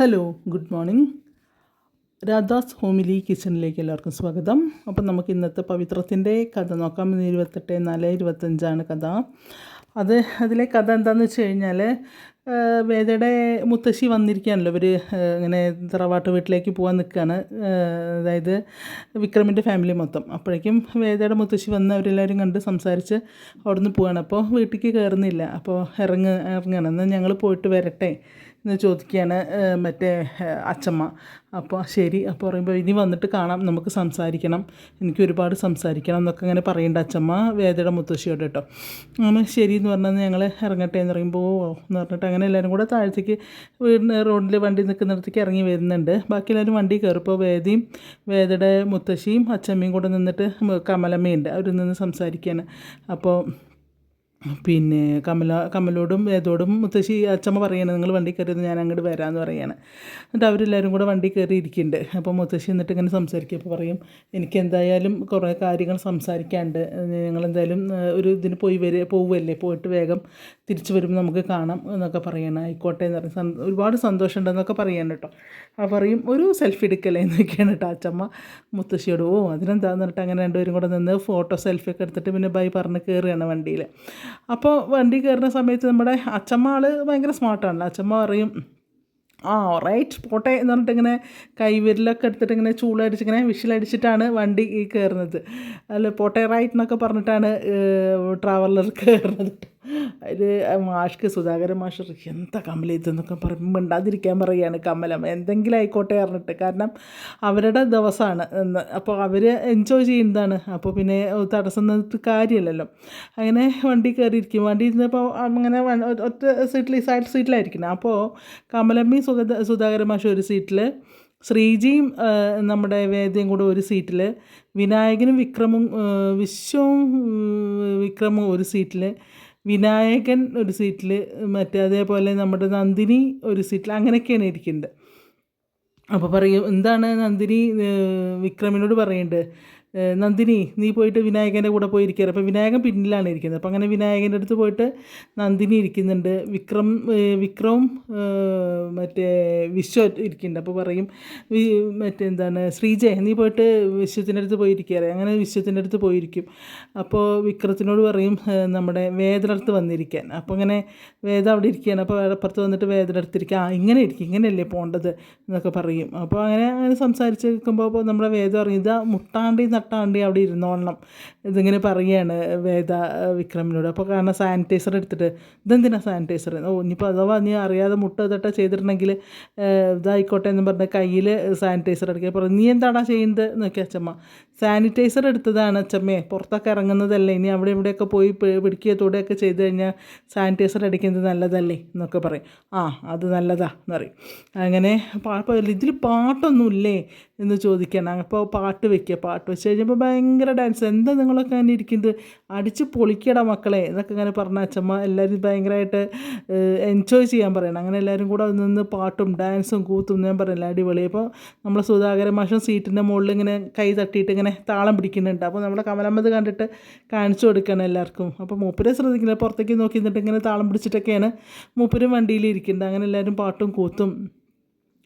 Hello good morning Radha's homely കിച്ചണിലേക്ക് എല്ലാവർക്കും സ്വാഗതം. അപ്പം നമുക്ക് ഇന്നത്തെ പവിത്രത്തിന്റെ കഥ നോക്കാം. ഇന്ന് ഇരുപത്തെട്ട് നാല് ഇരുപത്തഞ്ചാണ് കഥ. അത് അതിലെ കഥ എന്താണെന്ന് വെച്ച് കഴിഞ്ഞാൽ വേദയുടെ മുത്തശ്ശി വന്നിരിക്കുകയാണല്ലോ. ഇവർ ഇങ്ങനെ തറവാട്ട് വീട്ടിലേക്ക് പോകാൻ നിൽക്കുകയാണ് അതായത് വിക്രമിന്റെ ഫാമിലി മൊത്തം. അപ്പോഴേക്കും വേദയുടെ മുത്തശ്ശി വന്ന് അവരെല്ലാവരും കണ്ട് സംസാരിച്ച് അവിടുന്ന് പോവാണ്. അപ്പോൾ വീട്ടിലേക്ക് കയറുന്നില്ല. അപ്പോൾ ഇറങ്ങ ഇറങ്ങണം. എന്നാൽ ഞങ്ങൾ പോയിട്ട് വരട്ടെ. എന്ന് ചോദിക്കുകയാണ് മറ്റേ അച്ചമ്മ. അപ്പോൾ ശരി അപ്പോൾ പറയുമ്പോൾ ഇനി വന്നിട്ട് കാണാം നമുക്ക് സംസാരിക്കണം എനിക്ക് ഒരുപാട് സംസാരിക്കണം എന്നൊക്കെ ഇങ്ങനെ പറയേണ്ട അച്ചമ്മ വേദയുടെ മുത്തശ്ശിയോട് കേട്ടോ. അങ്ങനെ ശരി എന്ന് പറഞ്ഞാൽ ഞങ്ങൾ ഇറങ്ങട്ടെ എന്ന് പറയുമ്പോൾ എന്ന് പറഞ്ഞിട്ട് അങ്ങനെ എല്ലാവരും കൂടെ താഴത്തേക്ക് വീടിന് റോഡിൽ വണ്ടി നിൽക്കുന്നിടത്തേക്ക് ഇറങ്ങി വരുന്നുണ്ട്. ബാക്കി എല്ലാവരും വണ്ടി കയറിപ്പോൾ വേദിയും വേദയുടെ മുത്തശ്ശിയും അച്ചമ്മയും കൂടെ നിന്നിട്ട് കമലമ്മയുണ്ട് അവർ നിന്ന് സംസാരിക്കുകയാണ് അപ്പോൾ പിന്നെ കമല കമലോടും വേദോടും മുത്തശ്ശി അച്ചമ്മ പറയാണ് നിങ്ങൾ വണ്ടി കയറിയത് ഞാൻ അങ്ങോട്ട് വരാമെന്ന് പറയാണ്. എന്നിട്ട് അവരെല്ലാവരും കൂടെ വണ്ടി കയറി ഇരിക്കുന്നുണ്ട്. അപ്പോൾ മുത്തശ്ശി എന്നിട്ട് ഇങ്ങനെ സംസാരിക്കും അപ്പോൾ പറയും എനിക്ക് എന്തായാലും കുറേ കാര്യങ്ങൾ സംസാരിക്കാണ്ട് ഞങ്ങൾ എന്തായാലും ഒരു ഇതിന് പോയി വരെ പോവുമല്ലേ പോയിട്ട് വേഗം തിരിച്ചു വരുമ്പോൾ നമുക്ക് കാണാം എന്നൊക്കെ പറയണം ആയിക്കോട്ടെ എന്ന് പറയും സന്തോ ഒരുപാട് സന്തോഷമുണ്ടെന്നൊക്കെ പറയാൻ കേട്ടോ ആ പറയും ഒരു സെൽഫി എടുക്കലേ എന്നൊക്കെയാണ് കേട്ടോ അച്ചമ്മ മുത്തശ്ശിയോട്. ഓ അതിനെന്താന്ന് പറഞ്ഞിട്ട് അങ്ങനെ രണ്ടുപേരും കൂടെ നിന്ന് ഫോട്ടോ സെൽഫി ഒക്കെ എടുത്തിട്ട് പിന്നെ ബൈ പറഞ്ഞ് കയറുകയാണ് വണ്ടിയിൽ അപ്പോൾ വണ്ടി കയറുന്ന സമയത്ത് നമ്മുടെ അച്ചമ്മ ആൾ ഭയങ്കര സ്മാർട്ടാണല്ലോ അച്ചമ്മ പറയും ആ റൈറ്റ് പോട്ടെ എന്ന് പറഞ്ഞിട്ട് ഇങ്ങനെ കൈവിരലൊക്കെ എടുത്തിട്ട് ഇങ്ങനെ ചൂളടിച്ച് ഇങ്ങനെ വിഷിലടിച്ചിട്ടാണ് വണ്ടി കയറുന്നത് അല്ല പോട്ടെ റൈറ്റ് എന്നൊക്കെ പറഞ്ഞിട്ടാണ് ട്രാവലർ കയറുന്നത് അതിൽ മാഷ്ക്ക് സുധാകരൻ മാഷ് എന്താ കമല ഇതെന്നൊക്കെ പറയുമ്പോൾ മിണ്ടാതിരിക്കാൻ പറയുകയാണ് കമലം. എന്തെങ്കിലും ആയിക്കോട്ടെ പറഞ്ഞിട്ട്. കാരണം അവരുടെ ദിവസമാണ് എന്ന് അപ്പോൾ അവർ എൻജോയ് ചെയ്യുന്നതാണ്. അപ്പോൾ പിന്നെ തടസ്സം നിന്നിട്ട് കാര്യമല്ലല്ലോ അങ്ങനെ വണ്ടി കയറിയിരിക്കും വണ്ടി ഇരുന്നപ്പോൾ അങ്ങനെ ഒറ്റ സീറ്റിൽ സൈഡ് സീറ്റിലായിരിക്കണം അപ്പോൾ കമലമ്മയും സുഗത സുധാകരൻ മാഷ് ഒരു സീറ്റിൽ ശ്രീജിയും നമ്മുടെ വേദയും കൂടെ ഒരു സീറ്റിൽ വിനായകനും വിക്രമും വിശ്വവും വിക്രമും ഒരു സീറ്റിൽ വിനായകൻ ഒരു സീറ്റിൽ മറ്റേ അതേപോലെ നമ്മുടെ നന്ദിനി ഒരു സീറ്റിൽ അങ്ങനെയൊക്കെയാണ് ഇരിക്കേണ്ടത്. അപ്പോൾ പറയും എന്താണ് നന്ദിനി വിക്രമിനോട് പറയുന്നുണ്ട് ഏഹ് നന്ദിനി നീ പോയിട്ട് വിനായകന്റെ കൂടെ പോയി ഇരിക്കുക അപ്പോൾ വിനായകൻ പിന്നിലാണ് ഇരിക്കുന്നത്. അപ്പോൾ അങ്ങനെ വിനായകന്റെ അടുത്ത് പോയിട്ട് നന്ദിനി ഇരിക്കുന്നുണ്ട്. വിക്രം വിക്രവും മറ്റേ വിശ്വ ഇരിക്കുന്നുണ്ട്. അപ്പോൾ പറയും മറ്റേ എന്താണ് ശ്രീജയ് നീ പോയിട്ട് വിശ്വത്തിന്റെ അടുത്ത് പോയി ഇരിക്കുക അങ്ങനെ വിശ്വത്തിന്റെ അടുത്ത് പോയിരിക്കും. അപ്പോൾ വിക്രത്തിനോട് പറയും നമ്മുടെ വേദനടുത്ത് വന്നിരിക്കാൻ. അപ്പോൾ അങ്ങനെ വേദ അവിടെ ഇരിക്കുകയാണ്. അപ്പോൾ അപ്പുറത്ത് വന്നിട്ട് വേദയുടെ അടുത്തിരിക്കുക ആ ഇങ്ങനെ ഇരിക്കും ഇങ്ങനെയല്ലേ പോകേണ്ടത് എന്നൊക്കെ പറയും. അപ്പോൾ അങ്ങനെ അങ്ങനെ സംസാരിച്ച് നിൽക്കുമ്പോൾ നമ്മുടെ വേദം പറയും ഇതാ മുട്ടാണ്ടി നട്ടാണ്ടി അവിടെ ഇരുന്നോണം ഇതിങ്ങനെ പറയുകയാണ് വേദ വിക്രമിനോട്. അപ്പോൾ കാരണം സാനിറ്റൈസർ എടുത്തിട്ട് ഇതെന്തിനാ സാനിറ്റൈസർ ഓ ഇനിയിപ്പോൾ അഥവാ നീ അറിയാതെ മുട്ട തട്ട ചെയ്തിട്ടുണ്ടെങ്കിൽ ഇതായിക്കോട്ടെ എന്ന് പറഞ്ഞ് കയ്യിൽ സാനിറ്റൈസർ എടുക്കുക പറഞ്ഞു നീ എന്താടാ ചെയ്യുന്നത്? എന്നൊക്കെ അച്ഛമ്മ സാനിറ്റൈസർ എടുത്തതാണ് അച്ഛമ്മേ പുറത്തൊക്കെ ഇറങ്ങുന്നതല്ലേ. ഇനി അവിടെ ഇവിടെയൊക്കെ പോയി പിടിക്കുക തൊടുകയൊക്കെ ചെയ്ത് കഴിഞ്ഞാൽ സാനിറ്റൈസർ അടിക്കുന്നത് നല്ലതല്ലേ എന്നൊക്കെ പറയും. ആ അത് നല്ലതാ എന്ന് പറയും. അങ്ങനെ ഇതിൽ പാട്ടൊന്നുമില്ലേ എന്ന് ചോദിക്കണം അപ്പോൾ പാട്ട് വെക്കുക. പാട്ട് വെച്ച് കഴിഞ്ഞപ്പോൾ ഭയങ്കര ഡാൻസ് എന്താ നിങ്ങളൊക്കെ അങ്ങനെ ഇരിക്കുന്നത്? അടിച്ച് പൊളിക്കടാ മക്കളെ എന്നൊക്കെ ഇങ്ങനെ പറഞ്ഞ അച്ഛമ്മ എല്ലാവരും ഭയങ്കരമായിട്ട് എൻജോയ് ചെയ്യാൻ പറയണം. അങ്ങനെ എല്ലാവരും കൂടെ നിന്ന് പാട്ടും ഡാൻസും കൂത്തും ഞാൻ പറയില്ല അടിപൊളി. അപ്പോൾ നമ്മളെ സുധാകരൻ മാഷം സീറ്റിന്റെ മുകളിൽ ഇങ്ങനെ കൈ തട്ടിയിട്ട് ഇങ്ങനെ താളം പിടിക്കുന്നുണ്ട്. അപ്പോൾ നമ്മുടെ കമലമ്മത് കണ്ടിട്ട് കാണിച്ചു കൊടുക്കണം എല്ലാവർക്കും. അപ്പോൾ മൂപ്പരെ ശ്രദ്ധിക്കില്ല പുറത്തേക്ക് നോക്കി നിന്നിട്ട് ഇങ്ങനെ താളം പിടിച്ചിട്ടൊക്കെയാണ് മൂപ്പരും വണ്ടിയിൽ ഇരിക്കുന്നത്. അങ്ങനെ എല്ലാവരും പാട്ടും കൂത്തും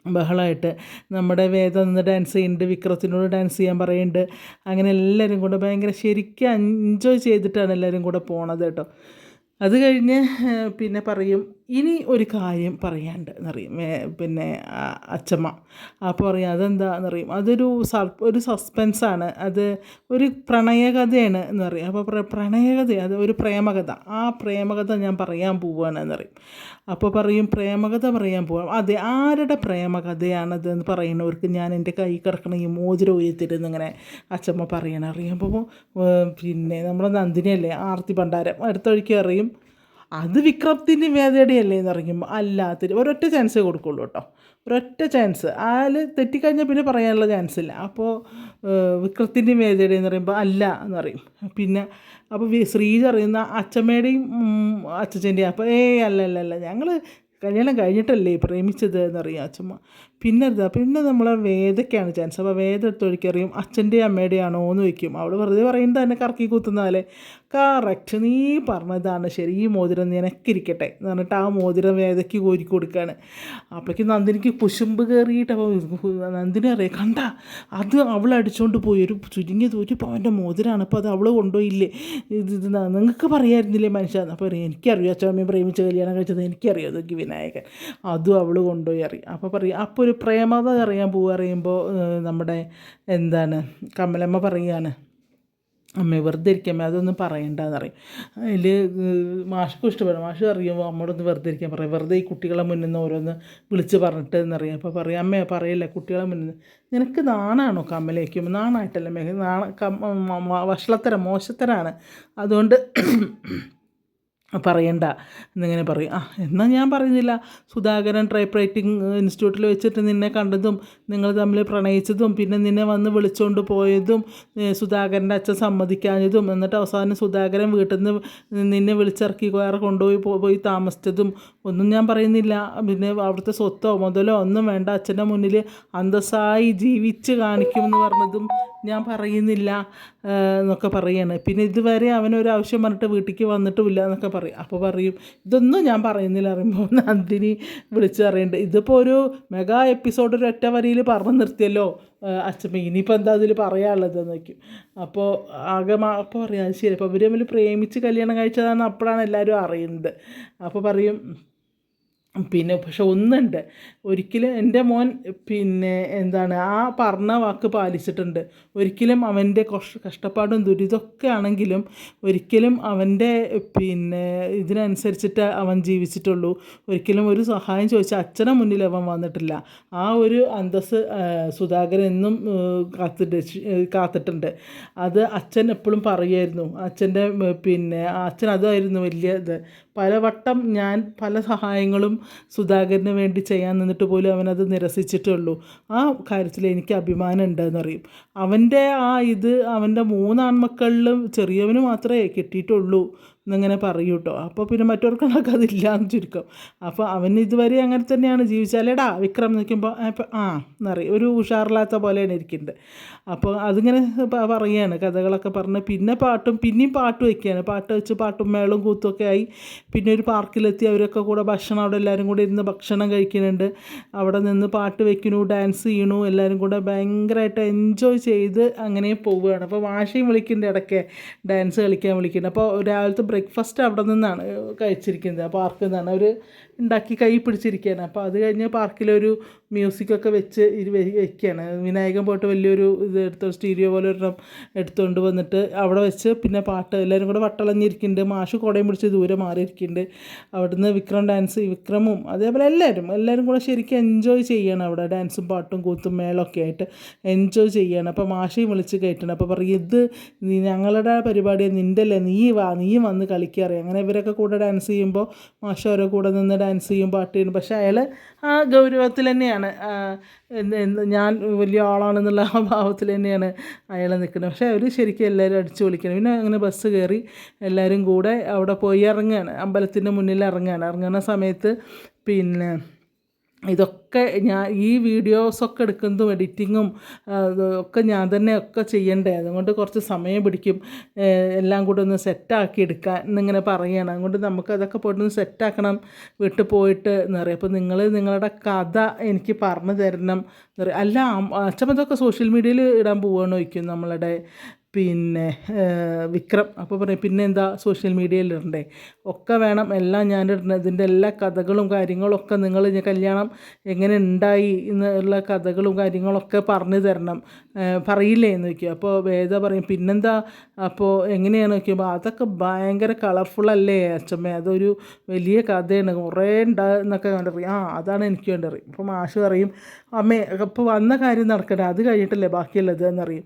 ബഹളമായിട്ട് നമ്മുടെ വേദ നിന്ന് ഡാൻസ് ചെയ്യുന്നുണ്ട് വിക്രത്തിനോട് ഡാൻസ് ചെയ്യാൻ പറയുന്നുണ്ട്. അങ്ങനെ എല്ലാവരും കൂടെ ഭയങ്കര ശരിക്കും എൻജോയ് ചെയ്തിട്ടാണ് എല്ലാവരും കൂടെ പോണത് കേട്ടോ. അത് കഴിഞ്ഞ് പിന്നെ പറയും ഇനി ഒരു കാര്യം പറയാണ്ട് എന്നറിയും പിന്നെ അച്ചമ്മ. അപ്പോൾ പറയും അതെന്താണെന്നറിയും അതൊരു ഒരു സസ്പെൻസാണ്. അത് ഒരു പ്രണയകഥയാണ് എന്ന് പറയും. അപ്പോൾ പ്ര പ്രണയകഥ അത് ഒരു പ്രേമകഥ. ആ പ്രേമകഥ ഞാൻ പറയാൻ പോവുകയാണ് എന്നറിയും അപ്പോൾ പറയും പ്രേമകഥ പറയാൻ പോവാം. അതെ ആരുടെ പ്രേമകഥയാണത്? എന്ന് പറയുന്നവർക്ക് ഞാൻ എന്റെ കൈ കിടക്കണ ഈ മോതിരം ഉയർത്തിരുന്ന് ഇങ്ങനെ അച്ചമ്മ പറയണം അറിയുമ്പോൾ പിന്നെ നമ്മുടെ നന്ദിനിയല്ലേ ആർത്തി ഭണ്ഡാരം. അടുത്ത വഴിക്ക് അറിയും അത് വിക്രത്തിന്റെ വേദയുടെയല്ലേ എന്ന് അറിയുമ്പോൾ അല്ലാത്തൊരു ഒരൊറ്റ ചാൻസ് കൊടുക്കുള്ളൂ കേട്ടോ. ഒരൊറ്റ ചാൻസ് ആൽ തെറ്റിക്കഴിഞ്ഞാൽ പിന്നെ പറയാനുള്ള ചാൻസ് ഇല്ല. അപ്പോൾ വിക്രത്തിന്റെ വേദയുടെ എന്ന് പറയുമ്പോൾ അല്ല എന്ന് പറയും. പിന്നെ അപ്പോൾ ശ്രീജ അറിയുന്ന അച്ഛമ്മയുടെയും അച്ഛന്റെയും അപ്പോൾ ഏയ് അല്ല അല്ല അല്ല ഞങ്ങൾ കല്യാണം കഴിഞ്ഞിട്ടല്ലേ പ്രേമിച്ചത് എന്നറിയാം അച്ഛമ്മ. പിന്നെ എന്താ? പിന്നെ നമ്മളെ വേദയ്ക്കാണ് ചാൻസ് അപ്പോൾ വേദ എടുത്തൊഴിക്കറിയും അച്ഛന്റെയും അമ്മയുടെയാണോ എന്ന് വയ്ക്കും അവൾ വെറുതെ പറയുന്നത് തന്നെ കറക്കി കുത്തുന്ന പോലെ കറക്റ്റ് നീ പറഞ്ഞതാണ് ശരി. ഈ മോതിരം നിനക്കിരിക്കട്ടെ എന്ന് പറഞ്ഞിട്ട് ആ മോതിരം വേദയ്ക്ക് കോരി കൊടുക്കുകയാണ് അപ്പോഴേക്കും നന്ദിനിക്ക് കുശുമ്പ് കയറിയിട്ട് അപ്പോൾ നന്ദിനി അറിയാം കണ്ട അത് അവൾ അടിച്ചുകൊണ്ട് പോയി. ഒരു ചുരുങ്ങിയത് ഒരു പവന്റെ മോതിരമാണ് അപ്പോൾ അത് അവൾ കൊണ്ടുപോയില്ലേ? ഇത് ഇത് നിങ്ങൾക്ക് പറയായിരുന്നില്ലേ മനുഷ്യ? അപ്പോൾ പറയും എനിക്കറിയാം അച്ഛമ്മയും പ്രേമിച്ച് കല്യാണം കഴിച്ചത് എനിക്കറിയാം. അതൊക്കെ വിനായകൻ. അതും അവൾ കൊണ്ടുപോയി അറിയാം അപ്പോൾ പറയും അപ്പോൾ ഒരു പ്രേമത അറിയാൻ പോവുക അറിയുമ്പോൾ നമ്മുടെ എന്താണ് കമലമ്മ പറയുകയാണ് അമ്മ വെറുതെ ഇരിക്കാൻ അതൊന്നും പറയണ്ടെന്ന് പറയും. അതിൽ മാഷ്ക്കും ഇഷ്ടപ്പെടും. മാഷ് അറിയുമ്പോൾ അമ്മയോടൊന്ന് വെറുതെ ഇരിക്കാൻ പറയും. വെറുതെ ഈ കുട്ടികളെ മുന്നിൽ നിന്ന് ഓരോന്ന് വിളിച്ച് പറഞ്ഞിട്ട് എന്നറിയാം അപ്പോൾ പറയും അമ്മേ പറയില്ല കുട്ടികളെ മുന്നിൽ നിന്ന്. നിനക്ക് നാണാണോ കമ്മലേക്കും നാണായിട്ടല്ല മേഘ? നാണ വഷളത്തരം മോശത്തരാണ്. അതുകൊണ്ട് പറയണ്ട. എന്നിങ്ങനെ പറയും. ആ എന്നാൽ ഞാൻ പറയുന്നില്ല. സുധാകരൻ ടൈപ്പ് റൈറ്റിംഗ് ഇൻസ്റ്റിറ്റ്യൂട്ടിൽ വെച്ചിട്ട് നിന്നെ കണ്ടതും നിങ്ങൾ തമ്മിൽ പ്രണയിച്ചതും പിന്നെ നിന്നെ വന്ന് വിളിച്ചുകൊണ്ട് പോയതും സുധാകരന്റെ അച്ഛൻ സമ്മതിക്കാഞ്ഞതും എന്നിട്ട് അവസാനം സുധാകരൻ വീട്ടിൽ നിന്ന് നിന്നെ വിളിച്ചിറക്കി വേറെ കൊണ്ടുപോയി പോയി താമസിച്ചതും ഒന്നും ഞാൻ പറയുന്നില്ല. പിന്നെ അവിടുത്തെ സ്വത്തോ മുതലോ ഒന്നും വേണ്ട. അച്ഛന്റെ മുന്നിൽ അന്തസ്സായി ജീവിച്ച് കാണിക്കുമെന്ന് പറഞ്ഞതും ഞാൻ പറയുന്നില്ല എന്നൊക്കെ പറയാണ്. പിന്നെ ഇതുവരെ അവനൊരു ആവശ്യം പറഞ്ഞിട്ട് വീട്ടിലേക്ക് വന്നിട്ടുമില്ല എന്നൊക്കെ പറയും. അപ്പോൾ പറയും ഇതൊന്നും ഞാൻ പറയുന്നില്ല പറയുമ്പോൾ നന്ദിനി വിളിച്ച് പറയുന്നുണ്ട് ഇതിപ്പോൾ ഒരു മെഗാ എപ്പിസോഡ് ഒരു ഒറ്റ വരിയിൽ പറഞ്ഞു നിർത്തിയല്ലോ അച്ഛമ്മ ഇനിയിപ്പോൾ എന്താ അതിൽ പറയാനുള്ളത്? എന്നൊക്കെ അപ്പോൾ ആകെ അപ്പോൾ പറയാം ശരി അപ്പോൾ ഇവർ തമ്മിൽ പ്രേമിച്ച് കല്യാണം കഴിച്ചതാണ് അപ്പോഴാണ് എല്ലാവരും അറിയുന്നത്. അപ്പോൾ പറയും പിന്നെ പക്ഷെ ഒന്നുണ്ട്. ഒരിക്കലും എന്റെ മോൻ പിന്നെ എന്താണ് ആ പറഞ്ഞ വാക്ക് പാലിച്ചിട്ടുണ്ട്. ഒരിക്കലും അവന്റെ കഷ് കഷ്ടപ്പാടും ദുരിതമൊക്കെ ആണെങ്കിലും ഒരിക്കലും അവന്റെ പിന്നെ ഇതിനനുസരിച്ചിട്ട് അവൻ ജീവിച്ചിട്ടുള്ളൂ. ഒരിക്കലും ഒരു സഹായം ചോദിച്ചാൽ അച്ഛനെ മുന്നിൽ അവൻ വന്നിട്ടില്ല. ആ ഒരു അന്തസ് സുധാകരൻ എന്നും കാത്തിട്ട് കാത്തിട്ടുണ്ട്. അത് അച്ഛൻ എപ്പോഴും പറയുമായിരുന്നു. അച്ഛന്റെ പിന്നെ അച്ഛൻ അതായിരുന്നു വലിയ ഇത്. പലവട്ടം ഞാൻ പല സഹായങ്ങളും സുധാകരന് വേണ്ടി ചെയ്യാൻ നിന്നിട്ട് പോലും അവനത് നിരസിച്ചിട്ടുള്ളൂ. ആ കാര്യത്തിൽ എനിക്ക് അഭിമാനം ഉണ്ടെന്ന് പറയും അവന്റെ ആ ഇത് അവന്റെ മൂന്നാൺമക്കളിലും ചെറിയവന് മാത്രമേ കിട്ടിയിട്ടുള്ളൂ. എന്നിങ്ങനെ പറയും കേട്ടോ. അപ്പോൾ പിന്നെ മറ്റവർക്കൊക്കെ അതില്ല എന്ന് ചുരുക്കം. അപ്പോൾ അവൻ ഇതുവരെ അങ്ങനെ തന്നെയാണ് ജീവിച്ചാലേടാ വിക്രം നിൽക്കുമ്പോൾ ഇപ്പം ആ എന്നറിയും ഒരു ഉഷാറില്ലാത്ത പോലെയാണ് ഇരിക്കുന്നത്. അപ്പോൾ അതിങ്ങനെ പറയുകയാണ് കഥകളൊക്കെ പറഞ്ഞ്. പിന്നെ പാട്ടും പിന്നെയും പാട്ട് വയ്ക്കുകയാണ്. പാട്ട് വെച്ച് പാട്ടും മേളും കൂത്തുമൊക്കെ ആയി. പിന്നെ ഒരു പാർക്കിലെത്തി അവരൊക്കെ കൂടെ ഭക്ഷണം അവിടെ എല്ലാവരും കൂടെ ഇരുന്ന് ഭക്ഷണം കഴിക്കുന്നുണ്ട്. അവിടെ നിന്ന് പാട്ട് വയ്ക്കണു ഡാൻസ് ചെയ്യണു എല്ലാവരും കൂടെ ഭയങ്കരമായിട്ട് എൻജോയ് ചെയ്ത് അങ്ങനെ പോവുകയാണ്. അപ്പോൾ വാശിയും വിളിക്കുന്നുണ്ട് ഇടയ്ക്ക്. ഡാൻസ് കളിക്കാൻ വിളിക്കുന്നുണ്ട്. അപ്പോൾ രാവിലത്തെ ബ്രേക്ക്ഫാസ്റ്റ് അവിടെ നിന്നാണ് കഴിച്ചിരിക്കുന്നത്. ആ പാർക്കിൽ നിന്നാണ്. അവർ ഉണ്ടാക്കി കൈ പിടിച്ചിരിക്കുകയാണ്. അപ്പോൾ അത് കഴിഞ്ഞ് പാർക്കിലൊരു മ്യൂസിക്കൊക്കെ വെച്ച് ഇരു വയ്ക്കുകയാണ് വിനായകൻ പോയിട്ട് വലിയൊരു ഇത് എടുത്ത് സ്റ്റീരിയോ പോലെ ഒരെണ്ണം എടുത്തുകൊണ്ട് വന്നിട്ട് അവിടെ വെച്ച് പിന്നെ പാട്ട് എല്ലാവരും കൂടെ വട്ടളഞ്ഞിരിക്കുന്നുണ്ട്. മാഷ് കുടയും പിടിച്ച് ദൂരെ മാറിയിരിക്കുന്നുണ്ട്. അവിടുന്ന് വിക്രം ഡാൻസ് വിക്രമും അതേപോലെ എല്ലാവരും എല്ലാവരും കൂടെ ശരിക്കും എൻജോയ് ചെയ്യണം അവിടെ ഡാൻസും പാട്ടും കൂത്തും മേളമൊക്കെ ആയിട്ട് എൻജോയ് ചെയ്യണം. അപ്പോൾ മാഷയും വിളിച്ച് കയറ്റണം അപ്പോൾ പറയും ഇത് ഞങ്ങളുടെ പരിപാടി നിന്റെ അല്ലേ നീ വാ നീ വന്ന് കളിക്കാറിയാം അങ്ങനെ ഇവരൊക്കെ കൂടെ ഡാൻസ് ചെയ്യുമ്പോൾ മാഷ അവരെ കൂടെ നിന്ന് ഡാൻസ് ചെയ്യും പാട്ട് ചെയ്യും. പക്ഷേ അയാൾ ആ ഗൗരവത്തിൽ തന്നെയാണ്. ഞാൻ വലിയ ആളാണെന്നുള്ള ആ ഭാവത്തിൽ തന്നെയാണ് അയാൾ നിൽക്കുന്നത്. പക്ഷേ അവർ ശരിക്കും എല്ലാവരും അടിച്ചു വിളിക്കണം പിന്നെ അങ്ങനെ ബസ് കയറി എല്ലാവരും കൂടെ അവിടെ പോയി ഇറങ്ങുകയാണ് അമ്പലത്തിന്റെ മുന്നിൽ ഇറങ്ങുകയാണ് ഇറങ്ങുന്ന സമയത്ത് പിന്നെ ഇതൊക്കെ ഞാൻ ഈ വീഡിയോസൊക്കെ എടുക്കുന്നതും എഡിറ്റിങ്ങും ഒക്കെ ഞാൻ തന്നെ ഒക്കെ ചെയ്യണ്ടേ. അതുകൊണ്ട് കുറച്ച് സമയം പിടിക്കും. എല്ലാം കൂടെ ഒന്ന് സെറ്റാക്കി എടുക്കാൻ എന്നിങ്ങനെ പറയുകയാണ് അതുകൊണ്ട് നമുക്ക് അതൊക്കെ പോയിട്ടൊന്ന് സെറ്റാക്കണം. വീട്ടിൽ പോയിട്ട് എന്ന് പറയും. അപ്പോൾ നിങ്ങൾ നിങ്ങളുടെ കഥ എനിക്ക് പറഞ്ഞു തരണം എന്ന് പറയും. അല്ല അച്ഛൻ ഇതൊക്കെ സോഷ്യൽ മീഡിയയിൽ ഇടാൻ പോവുകയാണോ ചോദിക്കും നമ്മളുടെ പിന്നെ വിക്രം. അപ്പോൾ പറയും പിന്നെ എന്താ സോഷ്യൽ മീഡിയയിൽ ഇടണ്ടേ? ഒക്കെ വേണം. എല്ലാം ഞാൻ ഇടണം. ഇതിന്റെ എല്ലാ കഥകളും കാര്യങ്ങളൊക്കെ നിങ്ങൾ കല്യാണം എങ്ങനെ ഉണ്ടായി എന്നുള്ള കഥകളും കാര്യങ്ങളൊക്കെ പറഞ്ഞു തരണം. പറയില്ലേ എന്ന് ചോദിക്കും. അപ്പോൾ വേദ പറയും പിന്നെന്താ? അപ്പോൾ എങ്ങനെയാണ്? നോക്കിയപ്പോൾ അതൊക്കെ ഭയങ്കര കളർഫുൾ അല്ലേ അച്ഛമ്മ അതൊരു വലിയ കഥയാണ്. കുറേ ഉണ്ടെന്നൊക്കെ കണ്ടറിയും ആ അതാണ് എനിക്ക് കണ്ടറിയും അപ്പം അപ്പോൾ മാഷ് പറയും അമ്മേ അപ്പോൾ വന്ന കാര്യം നടക്കട്ടെ. അത് കഴിഞ്ഞിട്ടല്ലേ ബാക്കിയുള്ളത്? എന്നറിയും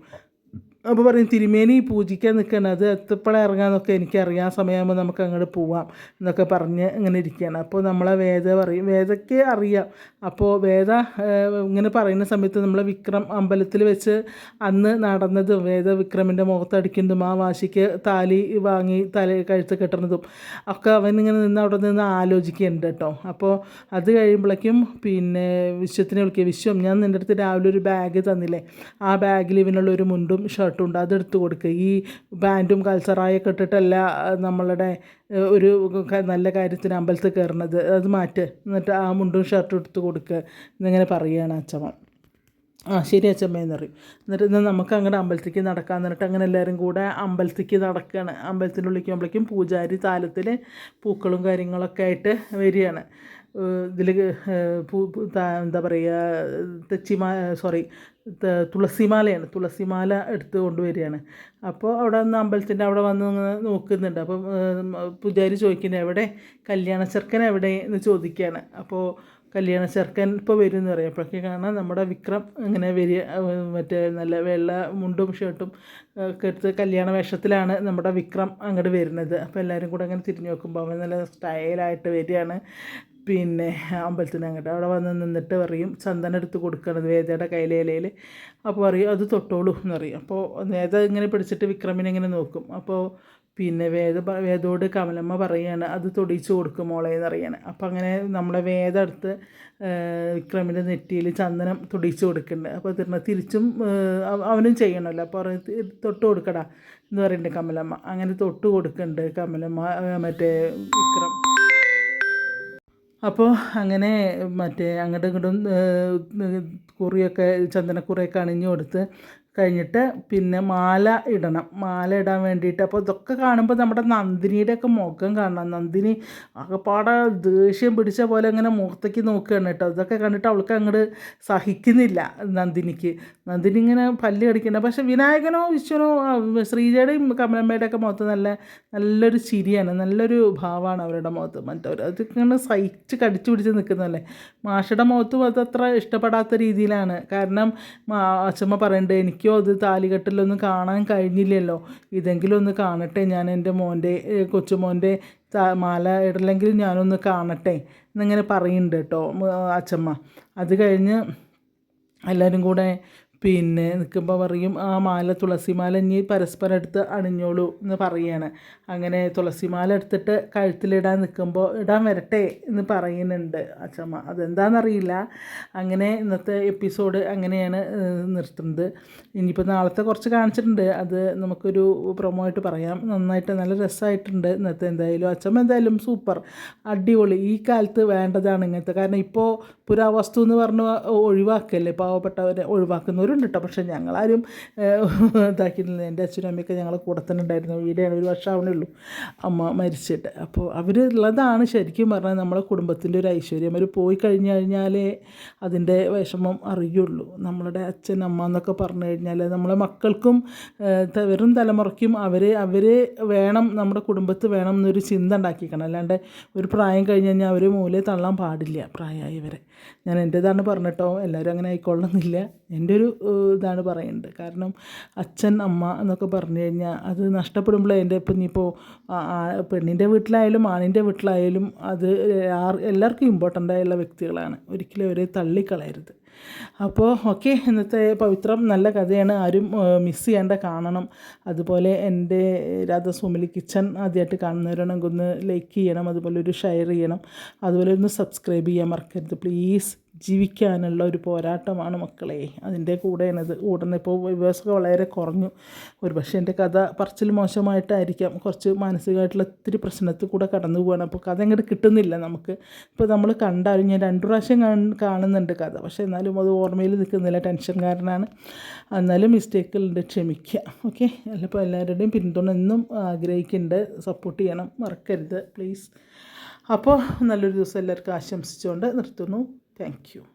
അപ്പോൾ പറയും തിരുമേനി പൂജിക്കാൻ നിൽക്കണം അത് എത്തപ്പോഴാണ് ഇറങ്ങാമെന്നൊക്കെ എനിക്കറിയാം. ആ സമയമാകുമ്പോൾ നമുക്ക് അങ്ങോട്ട് പോവാം എന്നൊക്കെ പറഞ്ഞ് ഇങ്ങനെ ഇരിക്കുകയാണ്. അപ്പോൾ നമ്മളെ വേദ പറയും. വേദയ്ക്ക് അറിയാം. അപ്പോൾ വേദ ഇങ്ങനെ പറയുന്ന സമയത്ത് നമ്മളെ വിക്രം അമ്പലത്തിൽ വെച്ച് അന്ന് നടന്നതും വേദ വിക്രമിന്റെ മുഖത്തടിക്കുന്നതും ആ വാശിക്ക് താലി വാങ്ങി തല കഴുത്ത് കെട്ടുന്നതും ഒക്കെ അവൻ ഇങ്ങനെ നിന്ന് അവിടെ നിന്ന് ആലോചിക്കുന്നുണ്ട് കേട്ടോ. അപ്പോൾ അത് കഴിയുമ്പോഴേക്കും പിന്നെ വിശ്വത്തിനെ വിളിക്കുക വിശ്വം ഞാൻ നിന്റെ അടുത്ത് രാവിലെ ഒരു ബാഗ് തന്നില്ലേ? ആ ബാഗിൽ ഇവനുള്ള ഒരു മുണ്ടും ഷർട്ടും ഉണ്ട് അതെടുത്ത് കൊടുക്കുക ഈ പാന്റും കൾച്ചറായൊക്കെ ഇട്ടിട്ടല്ല നമ്മളുടെ ഒരു നല്ല കാര്യത്തിന് അമ്പലത്തിൽ കയറുന്നത് അത് മാറ്റ്. എന്നിട്ട് ആ മുണ്ടും ഷർട്ടും എടുത്ത് കൊടുക്കുക എന്നിങ്ങനെ പറയുകയാണ് അച്ഛമ്മ. ആ ശരി അച്ഛമ്മയെന്ന് പറയും. എന്നിട്ട് ഇന്ന് നമുക്ക് അങ്ങോട്ട് അമ്പലത്തിലേക്ക് നടക്കാം എന്നിട്ട് അങ്ങനെ എല്ലാവരും കൂടെ അമ്പലത്തിലേക്ക് നടക്കുകയാണ് അമ്പലത്തിന്റെ ഉള്ളിലേക്കുമ്പോഴേക്കും പൂജാരി താലത്തിൽ പൂക്കളും കാര്യങ്ങളൊക്കെ ആയിട്ട് വരികയാണ്. ഇതിൽ പൂ എന്താ പറയുക തെച്ചിമാ സോറി തുളസിമാലയാണ്. തുളസിമാല എടുത്ത് കൊണ്ടുവരികയാണ്. അപ്പോൾ അവിടെ നിന്ന് അമ്പലത്തിന്റെ അവിടെ വന്ന് നോക്കുന്നുണ്ട്. അപ്പം പൂജാരി ചോദിക്കുന്നത് എവിടെ? കല്യാണ ചെറുക്കൻ എവിടെ എന്ന് ചോദിക്കുകയാണ്. അപ്പോൾ കല്യാണ ചെറുക്കൻ ഇപ്പോൾ വരും എന്ന് പറയുമ്പോഴൊക്കെ കാണാം നമ്മുടെ വിക്രം അങ്ങനെ വരിക മറ്റേ നല്ല വെള്ള മുണ്ടും ഷർട്ടും ഒക്കെ എടുത്ത് കല്യാണ വേഷത്തിലാണ് നമ്മുടെ വിക്രം അങ്ങോട്ട് വരുന്നത്. അപ്പോൾ എല്ലാവരും കൂടെ അങ്ങനെ തിരിഞ്ഞു നോക്കുമ്പോൾ അവൻ നല്ല സ്റ്റൈലായിട്ട് വരികയാണ് പിന്നെ അമ്പലത്തിന് അങ്ങോട്ട് അവിടെ വന്ന് നിന്നിട്ട് പറയും ചന്ദനം എടുത്ത് കൊടുക്കണത് വേദയുടെ കയ്യിലെ ഇലയിൽ. അപ്പോൾ പറയും അത് തൊട്ടോളൂ എന്ന് പറയും. അപ്പോൾ വേദ ഇങ്ങനെ പിടിച്ചിട്ട് വിക്രമിനെ ഇങ്ങനെ നോക്കും. അപ്പോൾ പിന്നെ വേദ വേദോട് കമലമ്മ പറയുകയാണ് അത് തൊടിച്ചു കൊടുക്കും മോളെ എന്ന് പറയാണ് അപ്പം അങ്ങനെ നമ്മളെ വേദ എടുത്ത് വിക്രമിന്റെ നെറ്റിയിൽ ചന്ദനം തൊടിച്ചു കൊടുക്കുന്നുണ്ട് അപ്പോൾ തിരുന്ന തിരിച്ചും അവനും ചെയ്യണമല്ലോ അപ്പോൾ തൊട്ട് കൊടുക്കടാ എന്ന് പറയുന്നുണ്ട് കമലമ്മ. അങ്ങനെ തൊട്ട് കൊടുക്കുന്നുണ്ട് കമലമ്മ മറ്റേ വിക്രം. അപ്പോൾ അങ്ങനെ മറ്റേ അങ്ങോട്ടും ഇങ്ങോട്ടും കുറിയൊക്കെ ചന്ദനക്കുറിയൊക്കെ അണിഞ്ഞു കൊടുത്ത് കഴിഞ്ഞിട്ട് പിന്നെ മാല ഇടണം. മാല ഇടാൻ വേണ്ടിയിട്ട് അപ്പോൾ ഇതൊക്കെ കാണുമ്പോൾ നമ്മുടെ നന്ദിനിയുടെ ഒക്കെ മുഖം കാണണം. നന്ദിനി ആകെപ്പാടെ ദേഷ്യം പിടിച്ച പോലെ അങ്ങനെ മുഖത്തേക്ക് നോക്കുകയാണ് കേട്ടോ. ഇതൊക്കെ കണ്ടിട്ട് അവൾക്ക് അങ്ങോട്ട് സഹിക്കുന്നില്ല നന്ദിനിക്ക്. നന്ദിനി ഇങ്ങനെ പല്ല് കടിക്കുന്നുണ്ട്. പക്ഷേ വിനായകനോ വിശ്വനോ ശ്രീജയുടെയും കമലമ്മയുടെ ഒക്കെ മുഖത്ത് നല്ല നല്ലൊരു ചിരിയാണ്. നല്ലൊരു ഭാവമാണ് അവരുടെ മുഖത്ത്. മറ്റവർ അത് ഇങ്ങനെ സഹിച്ച് കടിച്ചു പിടിച്ച് നിൽക്കുന്നതല്ലേ? മാഷയുടെ മുഖത്തും അതത്ര ഇഷ്ടപ്പെടാത്ത രീതിയിലാണ്. കാരണം അച്ഛമ്മ പറയേണ്ടത് എനിക്കോ അത് താലികെട്ടിലൊന്നും കാണാൻ കഴിഞ്ഞില്ലല്ലോ. ഇതെങ്കിലും ഒന്ന് കാണട്ടെ. ഞാൻ എന്റെ മോന്റെ കൊച്ചുമോന്റെ മാല ഇടലെങ്കിലും ഞാനൊന്ന് കാണട്ടെ. എന്നിങ്ങനെ പറയുന്നുണ്ട് കേട്ടോ അച്ഛമ്മ. അത് കഴിഞ്ഞ് എല്ലാവരും കൂടെ പിന്നെ നിൽക്കുമ്പോൾ പറയും ആ മാല തുളസിമാല ഇനി പരസ്പരം എടുത്ത് അണിഞ്ഞോളൂ എന്ന് പറയുകയാണ് അങ്ങനെ തുളസിമാല എടുത്തിട്ട് കഴുത്തിലിടാൻ നിൽക്കുമ്പോൾ ഇടാൻ വരട്ടെ എന്ന് പറയുന്നുണ്ട് അച്ഛമ്മ. അതെന്താണെന്നറിയില്ല അങ്ങനെ ഇന്നത്തെ എപ്പിസോഡ് അങ്ങനെയാണ് നിർത്തുന്നത്. ഇനിയിപ്പോൾ നാളത്തെ കുറച്ച് കാണിച്ചിട്ടുണ്ട്. അത് നമുക്കൊരു പ്രൊമോ ആയിട്ട് പറയാം. നന്നായിട്ട് നല്ല രസമായിട്ടുണ്ട് ഇന്നത്തെ എന്തായാലും. അച്ഛമ്മ എന്തായാലും സൂപ്പർ. അടിപൊളി. ഈ കാലത്ത് വേണ്ടതാണ് ഇങ്ങനത്തെ. കാരണം ഇപ്പോൾ പുരാവസ്തു എന്ന് പറഞ്ഞ് ഒഴിവാക്കല്ലേ പാവപ്പെട്ടവരെ? ഒഴിവാക്കുന്നവരുണ്ട് കേട്ടോ. പക്ഷേ ഞങ്ങളാരും ഇതാക്കിയിരുന്നില്ല എന്റെ അച്ഛനും അമ്മയൊക്കെ ഞങ്ങളെ കൂടെ തന്നെ ഉണ്ടായിരുന്നു. വീടാണ്. ഒരു വർഷം ആവണേ ഉള്ളൂ അമ്മ മരിച്ചിട്ട്. അപ്പോൾ അവർ ഉള്ളതാണ് ശരിക്കും പറഞ്ഞാൽ നമ്മളെ കുടുംബത്തിന്റെ ഒരു ഐശ്വര്യം. അവർ പോയി കഴിഞ്ഞു കഴിഞ്ഞാലേ അതിന്റെ വിഷമം അറിയുള്ളൂ. നമ്മളുടെ അച്ഛൻ അമ്മ എന്നൊക്കെ പറഞ്ഞു കഴിഞ്ഞാൽ നമ്മളെ മക്കൾക്കും വെറും തലമുറയ്ക്കും അവർ അവർ വേണം നമ്മുടെ കുടുംബത്ത് വേണം എന്നൊരു ചിന്ത ഉണ്ടാക്കിക്കണം അല്ലാണ്ട് ഒരു പ്രായം കഴിഞ്ഞ് കഴിഞ്ഞാൽ അവർ മൂലയെ തള്ളാൻ പാടില്ല പ്രായമായവരെ. ഞാൻ എന്റേതാണ് പറഞ്ഞിട്ടോ. എല്ലാവരും അങ്ങനെ ആയിക്കൊള്ളുന്നില്ല എന്റെ ഒരു ഇതാണ് പറയുന്നത് കാരണം അച്ഛൻ അമ്മ എന്നൊക്കെ പറഞ്ഞു കഴിഞ്ഞാൽ അത് നഷ്ടപ്പെടുമ്പോൾ എന്റെ ഇപ്പം ഇനിയിപ്പോൾ പെണ്ണിന്റെ വീട്ടിലായാലും ആണിന്റെ വീട്ടിലായാലും അത് എല്ലാവർക്കും ഇമ്പോർട്ടന്റ് ആയുള്ള വ്യക്തികളാണ്. ഒരിക്കലും അവരെ തള്ളിക്കളയരുത്. അപ്പോൾ ഓക്കെ ഇന്നത്തെ പവിത്രം നല്ല കഥയാണ്. ആരും മിസ് ചെയ്യേണ്ട കാണണം. അതുപോലെ എന്റെ രാധാസ്വാമിലി കിച്ചൺ ആദ്യമായിട്ട് കാണുന്നവരാണെങ്കിൽ ഒന്ന് ലൈക്ക് ചെയ്യണം. അതുപോലെ ഒരു ഷെയർ ചെയ്യണം. അതുപോലെ ഒന്ന് സബ്സ്ക്രൈബ് ചെയ്യാൻ മറക്കരുത്. പ്ലീസ് ജീവിക്കാനുള്ള ഒരു പോരാട്ടമാണ് മക്കളെ. അതിന്റെ കൂടെയാണത് ഉടനെ ഇപ്പോൾ വ്യൂവേഴ്സൊക്കെ വളരെ കുറഞ്ഞു. ഒരു പക്ഷേ എന്റെ കഥ പറച്ചിൽ മോശമായിട്ടായിരിക്കാം. കുറച്ച് മാനസികമായിട്ടുള്ള ഒത്തിരി പ്രശ്നത്തിൽ കൂടെ കടന്നു പോവാണ്. അപ്പോൾ കഥ അങ്ങോട്ട് കിട്ടുന്നില്ല നമുക്ക്. ഇപ്പോൾ നമ്മൾ കണ്ടാലും ഞാൻ രണ്ടു പ്രാവശ്യം കാണുന്നുണ്ട് കഥ. പക്ഷേ എന്നാലും അത് ഓർമ്മയിൽ നിൽക്കുന്നില്ല. ടെൻഷൻ കാരനാണ്. എന്നാലും മിസ്റ്റേക്കുകളുണ്ട് ക്ഷമിക്കുക. ഓക്കെ? അല്ലപ്പോൾ എല്ലാവരുടെയും പിന്തുണ എന്നും ആഗ്രഹിക്കുന്നുണ്ട്. സപ്പോർട്ട് ചെയ്യണം. മറക്കരുത്. പ്ലീസ്. അപ്പോൾ നല്ലൊരു ദിവസം എല്ലാവർക്കും ആശംസിച്ചുകൊണ്ട് നിർത്തുന്നു. Thank you.